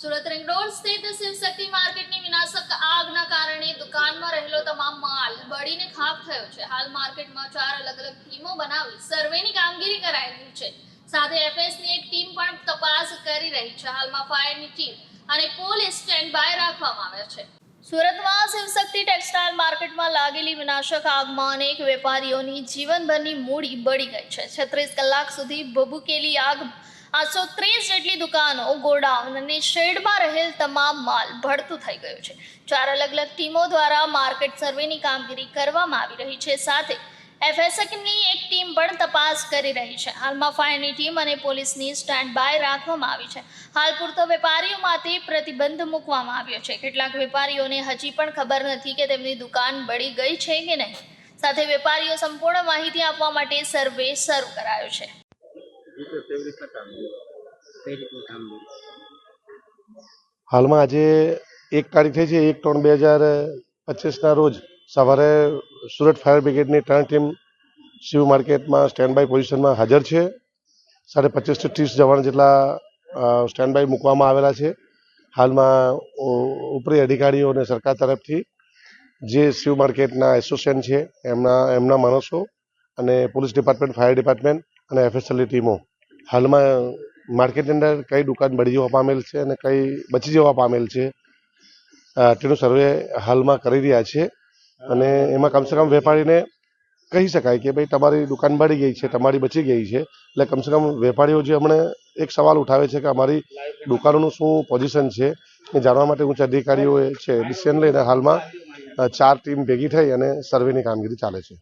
Surat ring road સ્થિત શિવશક્તિ માર્કેટની વિનાશક આગના કારણે દુકાનમાં રહેલો તમામ માલ બળીને ખાખ થયો છે. હાલ માર્કેટમાં ચાર અલગ અલગ ટીમો બનાવી સર્વેની કામગીરી કરાઈ રહી છે. સાથે એફએસની એક ટીમ પણ તપાસ કરી રહી છે. હાલમાં ફાયરની ટીમ અને પોલીસ સ્ટેન્ડ બાય રાખવામાં આવ્યા છે. સુરતમાં શિવશક્તિ ટેક્સટાઇલ માર્કેટમાં લાગેલી વિનાશક આગમાં અનેક વેપારીઓની જીવનભરની મૂડી બળી ગઈ છે. છત્રીસ કલાક સુધી ભભૂકેલી આગ આઠસો ત્રીસ જેટલી દુકાનો, ગોડાઉન અને શેડમાં રહેલ તમામ માલ ભડતું થઈ ગયું છે. ચાર અલગ અલગ ટીમો દ્વારા માર્કેટ સર્વેની કામગીરી કરવામાં આવી રહી છે. સાથે એફએસએકની એક ટીમ પણ તપાસ કરી રહી છે. હાલમાં ફાયરની ટીમ અને પોલીસની સ્ટેન્ડ બાય રાખવામાં આવી છે. હાલ પૂરતો વેપારીઓ માટે પ્રતિબંધ મૂકવામાં આવ્યો છે. કેટલાક વેપારીઓને હજી પણ ખબર નથી કે તેમની દુકાન બળી ગઈ છે કે નહીં. સાથે વેપારીઓ સંપૂર્ણ માહિતી આપવા માટે સર્વે શરૂ કરાયો છે. હાલમાં આજે એક તારીખ થઈ છે એક ત્રણ બે હજાર પચીસના રોજ સવારે સુરત ફાયર બ્રિગેડની ત્રણ ટીમ શિવ માર્કેટમાં સ્ટેન્ડ બાય પોઝિશનમાં હાજર છે. સાડા પચીસથી ત્રીસ જવાન જેટલા સ્ટેન્ડ બાય મૂકવામાં આવેલા છે. હાલમાં ઉપરી અધિકારીઓ અને સરકાર તરફથી જે શિવ માર્કેટના એસોસિએશન છે એમના એમના માણસો અને પોલીસ ડિપાર્ટમેન્ટ ફાયર ડિપાર્ટમેન્ટ અને એફએસએલની ટીમો હાલમાં માર્કેટની અંદર કઈ દુકાન બળી જવા પામેલ છે અને કઈ બચી જવા પામેલ છે તેનો સર્વે હાલમાં કરી રહ્યા છે. અને એમાં કમસે કમ વેપારીને કહી શકાય કે ભાઈ તમારી દુકાન બળી ગઈ છે, તમારી બચી ગઈ છે. એટલે કમસે કમ વેપારીઓ જે હમણાં એક સવાલ ઉઠાવે છે કે અમારી દુકાનોનું શું પોઝિશન છે એ જાણવા માટે ઉચ્ચ અધિકારીઓએ છે, ડિસિઝન લઈને હાલમાં ચાર ટીમ ભેગી થઈ અને સર્વેની કામગીરી ચાલે છે.